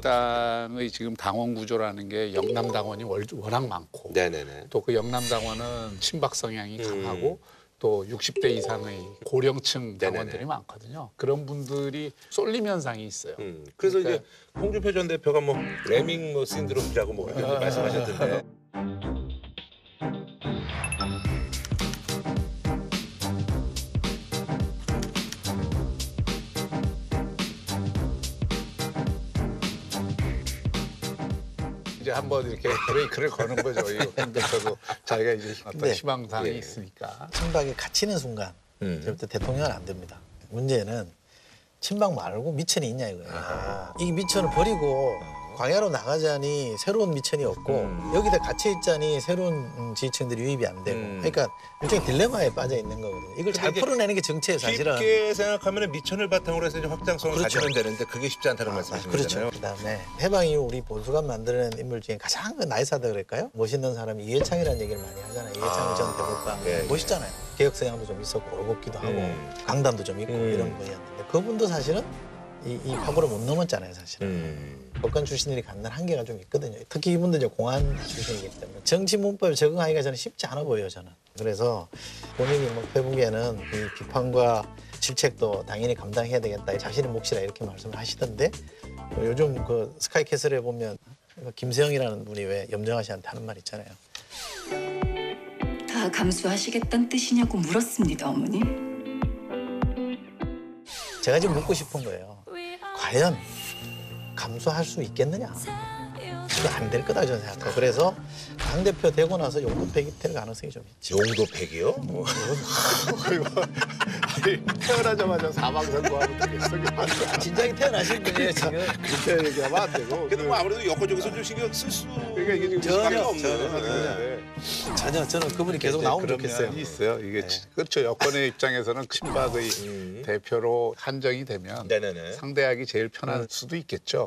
자유한국당의 지금 당원 구조라는 게 영남 당원이 월- 워낙 많고 네네네. 또그 영남 당원은 친박 성향이 음. 강하고 또 60대 이상의 고령층 네네네. 당원들이 많거든요. 그런 분들이 쏠림 현상이 있어요. 음, 그래서 이제 그러니까- 홍준표 전 대표가 뭐 레밍 뭐 신드롬이라고 뭐 그렇게 말씀하셨던데. 이제 한번 이렇게 브레이크를 거는 거죠. 이홍 대표도 자기가 이제 어떤 네. 희망사항이 예. 있으니까. 친박에 갇히는 순간 음. 이제부터 대통령은 안 됩니다. 문제는 친박 말고 미천이 있냐 이거예요. 이 미천을 버리고 광야로 나가자니 새로운 미천이 없고 음. 여기다 갇혀 있자니 새로운 음, 지지층들이 유입이 안 되고 음. 그러니까 일종의 딜레마에 빠져 있는 거거든요. 이걸 잘 풀어내는 게 정치예요 사실은. 쉽게 생각하면 미천을 바탕으로 해서 이제 확장성을 그렇죠. 가지면 되는데 그게 쉽지 않다는 말씀이신 그렇죠. 거잖아요. 그다음에 해방 이후 우리 보수가 만들어낸 인물 중에 가장 그 나이스하다 그럴까요? 멋있는 사람이 이해창이라는 얘기를 많이 하잖아요. 이해창 아, 전 대법관 예, 멋있잖아요. 개혁 성향도 좀 있었고 오르곡기도 하고 음. 강단도 좀 있고 음. 이런 분이었는데 그분도 사실은 이, 이 파고를 못 넘었잖아요, 사실은. 음. 법관 출신들이 갖는 한계가 좀 있거든요. 특히 이분도 이제 공안 출신이기 때문에 정치 문법에 적응하기가 저는 쉽지 않아 보여요, 저는. 그래서 본인이 뭐 페북에는 이 비판과 질책도 당연히 감당해야 되겠다. 자신의 몫이라 이렇게 말씀을 하시던데 뭐 요즘 그 스카이캐슬에 보면 그 김세영이라는 분이 왜 염정아 씨한테 하는 말 있잖아요. 다 감수하시겠다는 뜻이냐고 물었습니다, 어머니. 제가 지금 묻고 싶은 거예요. 과연 감수할 수 있겠느냐? 이거 안 될 거다 저는 생각해요. 그래서 당 대표 되고 나서 용도 폐기 될 가능성이 좀 있죠. 용도 팩이요? 뭐. 아니, 태어나자마자 사망 선고하면 되겠어요. 아, 진작에 태어나신 분이에요 지금. 그렇게 얘기하면 안 되고. 그래도 뭐 아무래도 여권적에서 좀 신경 쓸 수. 그러니까 이게 지금 전혀, 없는 전혀. 건데. 전혀 저는 그분이 계속 나오면 그런 좋겠어요. 있어요. 이게 치- 그렇죠. 여권의 입장에서는 친박의 음. 대표로 한정이 되면 네네네. 상대하기 제일 편할 수도 있겠죠.